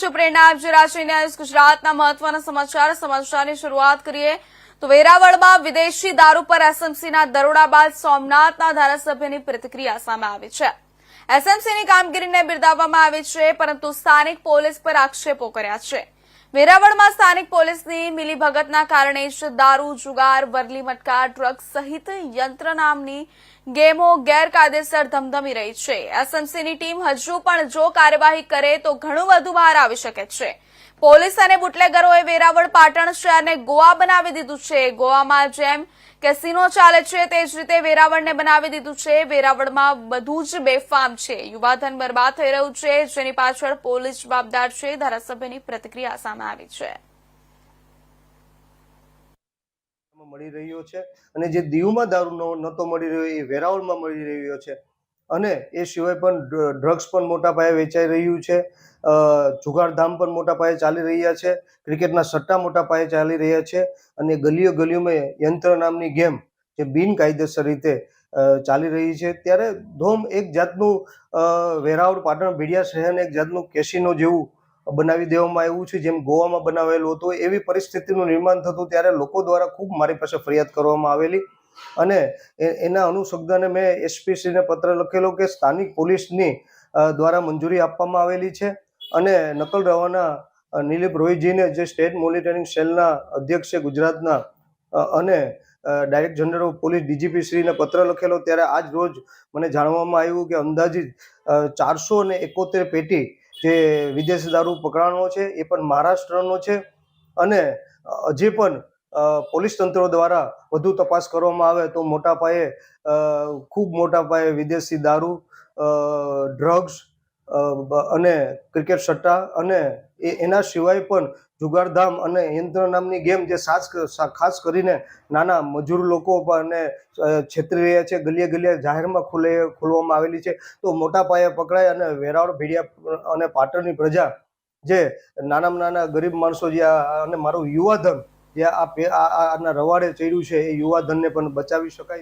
છું પ્રેરણા. આપ ગુજરાતના મહત્વના સમાચાર. સમાચારની શરૂઆત કરીએ તો વેરાવળમાં વિદેશી દારૂ પર એસએમસીના દરોડા બાદ સોમનાથના ધારાસભ્યની પ્રતિક્રિયા સામે આવી છે. એસએમસીની કામગીરીને બિરદાવવામાં આવી છે, પરંતુ સ્થાનિક પોલીસ પર આક્ષેપો કર્યા છે. વેરાવળમાં સ્થાનિક પોલીસની મિલીભગતના કારણે જ દારૂ, જુગાર, વરલી મટકા, ડ્રગ્સ સહિત યંત્ર નામની ગેમો ગેરકાયદેસર ધમધમી રહી છે. એસએમસીની ટીમ હજુ પણ જો કાર્યવાહી કરે તો ઘણું વધુ બહાર આવી શકે છે. પોલીસ અને બુટલેગરોએ વેરાવળ પાટણ શહેરને ગોવા બનાવી દીધું છે. ગોવામાં જેમ કેસિનો ચાલે છે, તે જ રીતે વેરાવળને બનાવી દીધું છે. વેરાવળમાં બધું જ બેફામ છે. યુવાધન બરબાદ થઈ રહ્યું છે. જેની પાછળ પોલીસ જવાબદાર છે. ધારાસભ્યની પ્રતિક્રિયા સામે આવી છે. મળી રહ્યો છે અને જે દીવમાં દારૂ નહોતો મળી રહ્યો, એ વેરાવળમાં મળી રહ્યો છે. અને એ સિવાય પણ ડ્રગ્સ પણ મોટા પાયે વેચાઈ રહ્યું છે. જુગારધામ પણ મોટા પાયે ચાલી રહ્યા છે. ક્રિકેટના સટ્ટા મોટા પાયે ચાલી રહ્યા છે અને ગલીઓ ગલીઓમાં યંત્ર નામની ગેમ જે બિનકાયદેસર રીતે ચાલી રહી છે. ત્યારે ધોમ એક જાતનું વેરાવળ પાટણ ભીડિયા શહેરને એક જાતનું કેસિનો જેવું બનાવી દેવામાં આવ્યું છે. જેમ ગોવામાં બનાવેલું હતું એવી પરિસ્થિતિનું નિર્માણ થતું ત્યારે લોકો દ્વારા ખૂબ મારી પાસે ફરિયાદ કરવામાં આવેલી. અને એના અનુસંધાને મેં એસપીસીને પત્ર લખેલો કે સ્થાનિક પોલીસની દ્વારા મંજૂરી આપવામાં આવેલી છે. અને નકલ રવાના નિલીપ રોયજીને જે સ્ટેટ મોનિટરિંગ સેલના અધ્યક્ષ છે ગુજરાતના અને direct general of police DGP શ્રીને પત્ર લખેલો ત્યારે આજ રોજ મને જાણવામાં આવ્યું કે અંદાજિત ચારસો ને એકોતેર પેટી જે વિદેશી દારૂ પકડાનો છે એ પણ મહારાષ્ટ્રનો છે. અને હજી પણ પોલીસ તંત્ર દ્વારા વધુ તપાસ કરવામાં આવે તો મોટા પાયે ખૂબ મોટા પાયે વિદેશી દારૂ ડ્રગ્સ અને ક્રિકેટ સટ્ટા અને એના સિવાય પણ જુગારધામ અને યંત્ર નામની ગેમ જે ખાસ કરીને નાના મજૂર લોકો અને છેતરી રહ્યા છે, ગલીએ ગલીએ જાહેરમાં ખુલે, ખોલવામાં આવેલી છે, તો મોટા પાયે પકડાય અને વેરાવળ, ભેડિયા અને પાટણની પ્રજા જે નાનામાં નાના ગરીબ માણસો જે અને મારું યુવાધન જે આ આના રવાડે ચડ્યું છે એ યુવાધનને પણ બચાવી શકાય.